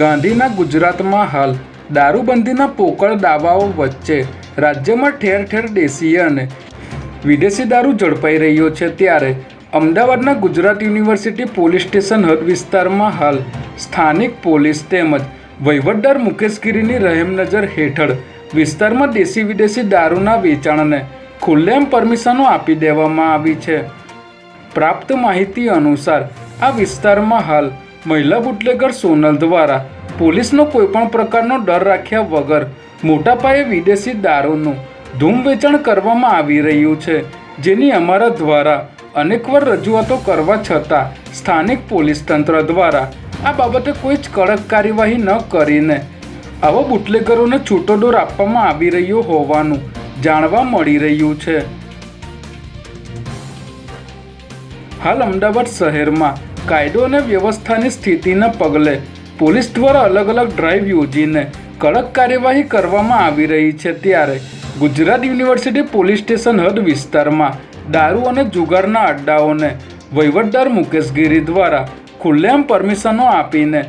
ગાંધીના ગુજરાતમાં હાલ દારૂબંધીના પોકળ દાવાઓ વચ્ચે રાજ્યમાં ઠેર ઠેર દેશી અને વિદેશી દારૂ ઝડપાઈ રહ્યો છે ત્યારે અમદાવાદના ગુજરાત યુનિવર્સિટી પોલીસ સ્ટેશન હદ વિસ્તારમાં હાલ સ્થાનિક પોલીસ તેમજ વહીવટદાર મુકેશગીરીની રહેમનજર હેઠળ વિસ્તારમાં દેશી વિદેશી દારૂના વેચાણને ખુલ્લેમ પરમિશનો આપી દેવામાં આવી છે. પ્રાપ્ત માહિતી અનુસાર આ વિસ્તારમાં હાલ મહિલા બુટલેગર સોનલ દ્વારા પોલીસનો કોઈપણ પ્રકારનો ડર રાખ્યા વગર મોટા પાયે વિદેશી દારૂનું ધૂમ વેચાણ કરવામાં આવી રહ્યું છે, જેની અમારા દ્વારા અનેકવાર રજૂઆતો કરવા છતાં સ્થાનિક પોલીસ તંત્ર દ્વારા આ બાબતે કોઈ જ કડક કાર્યવાહી ન કરીને આવા બુટલેગરોને છૂટો દોર આપવામાં આવી રહ્યો હોવાનું જાણવા મળી રહ્યું છે. હાલ અમદાવાદ શહેરમાં કાયદો અને વ્યવસ્થાની સ્થિતિના પગલે પોલીસ દ્વારા અલગ અલગ ડ્રાઈવ યોજીને કડક કાર્યવાહી કરવામાં આવી રહી છે ત્યારે ગુજરાત યુનિવર્સિટી પોલીસ સ્ટેશન હદ વિસ્તારમાં દારૂ અને જુગારના અડ્ડાઓને વહીવટદાર મુકેશગીરી દ્વારા ખુલ્લેઆમ પરમિશનો આપીને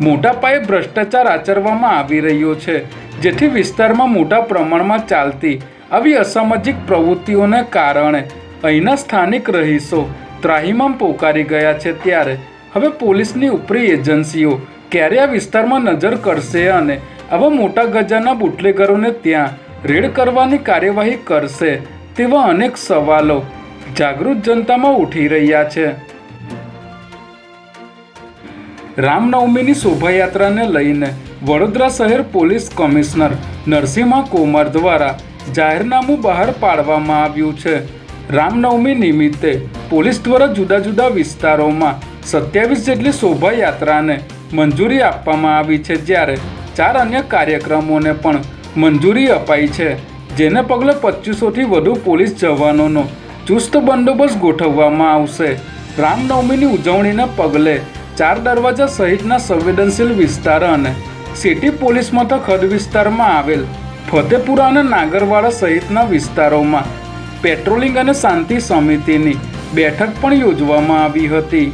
મોટા પાયે ભ્રષ્ટાચાર આચરવામાં આવી રહ્યો છે, જેથી વિસ્તારમાં મોટા પ્રમાણમાં ચાલતી આવી અસામાજિક પ્રવૃત્તિઓને કારણે અહીંના સ્થાનિક રહીશો ત્રાહિમામ પોકારી ગયા છે ત્યારે. હવે પોલીસની ઉપરી એજન્સીઓ ક્યારે આ વિસ્તારમાં નજર કરશે અને આવા મોટા ગજાના બુટલેગરોને ત્યાં રેડ કરવાની કાર્યવાહી કરશે તેવા અનેક સવાલો જાગૃત જનતામાં ઉઠી રહ્યા છે. રામનવમીની શોભાયાત્રાને લઈને વડોદરા શહેર પોલીસ કમિશનર નરસિંહા કોમર દ્વારા જાહેરનામું બહાર પાડવામાં આવ્યું છે. રામનવમી નિમિત્તે પોલીસ દ્વારા જુદા જુદા વિસ્તારોમાં સત્યાવીસ જેટલી શોભાયાત્રાને મંજૂરી આપવામાં આવી છે જ્યારે ચાર અન્ય કાર્યક્રમોને પણ મંજૂરી અપાઈ છે, જેને પગલે પચીસોથી વધુ પોલીસ જવાનોનો ચુસ્ત બંદોબસ્ત ગોઠવવામાં આવશે. રામનવમીની ઉજવણીને પગલે ચાર દરવાજા સહિતના સંવેદનશીલ વિસ્તાર અને સિટી પોલીસ મથક હદ વિસ્તારમાં આવેલ ફતેપુરા અને નાગરવાડા સહિતના વિસ્તારોમાં પેટ્રોલિંગ અને શાંતિ સમિતિની બેઠક પણ યોજવામાં આવી હતી.